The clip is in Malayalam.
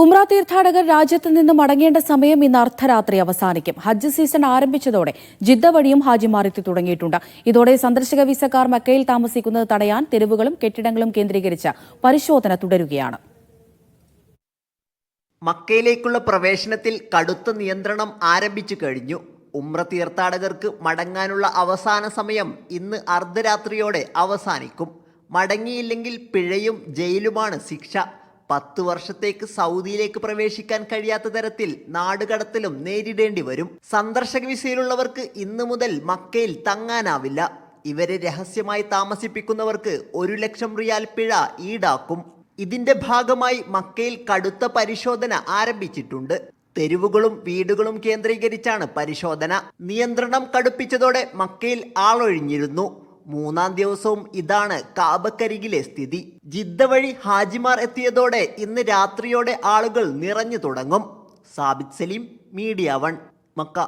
ഉംറ തീർത്ഥാടകർ രാജ്യത്ത് നിന്ന് മടങ്ങേണ്ട സമയം ഇന്ന് അർദ്ധരാത്രി അവസാനിക്കും. ഹജ്ജ് സീസൺ ആരംഭിച്ചതോടെ ജിദ്ദ വഴിയും ഹാജിമാർ എത്തി തുടങ്ങിയിട്ടുണ്ട്. ഇതോടെ സന്ദർശക വിസക്കാർ മക്കയിൽ താമസിക്കുന്നത് തടയാൻ തെരുവുകളും കെട്ടിടങ്ങളും കേന്ദ്രീകരിച്ച പരിശോധന തുടരുകയാണ്. മക്കയിലേക്കുള്ള പ്രവേശനത്തിൽ കടുത്ത നിയന്ത്രണം ആരംഭിച്ചു കഴിഞ്ഞു. ഉമ്ര തീർത്ഥാടകർക്ക് മടങ്ങാനുള്ള അവസാന സമയം ഇന്ന് അർദ്ധരാത്രിയോടെ അവസാനിക്കും. മടങ്ങിയില്ലെങ്കിൽ പിഴയും ജയിലുമാണ് ശിക്ഷ. പത്ത് വർഷത്തേക്ക് സൗദിയിലേക്ക് പ്രവേശിക്കാൻ കഴിയാത്ത തരത്തിൽ നാടുകടത്തലും നേരിടേണ്ടി വരും. സന്ദർശക വിസയിലുള്ളവർക്ക് ഇന്നു മുതൽ മക്കയിൽ തങ്ങാനാവില്ല. ഇവരെ രഹസ്യമായി താമസിപ്പിക്കുന്നവർക്ക് ഒരു ലക്ഷം റിയാൽ പിഴ ഈടാക്കും. ഇതിന്റെ ഭാഗമായി മക്കയിൽ കടുത്ത പരിശോധന ആരംഭിച്ചിട്ടുണ്ട്. തെരുവുകളും വീടുകളും കേന്ദ്രീകരിച്ചാണ് പരിശോധന. നിയന്ത്രണം കടുപ്പിച്ചതോടെ മക്കയിൽ ആളൊഴിഞ്ഞിരുന്നു. മൂന്നാം ദിവസവും ഇതാണ് കാബക്കരികിലെ സ്ഥിതി. ജിദ്ദ വഴി ഹാജിമാർ എത്തിയതോടെ ഇന്ന് രാത്രിയോടെ ആളുകൾ നിറഞ്ഞു തുടങ്ങും. Sabith Saleem Media One Mecca.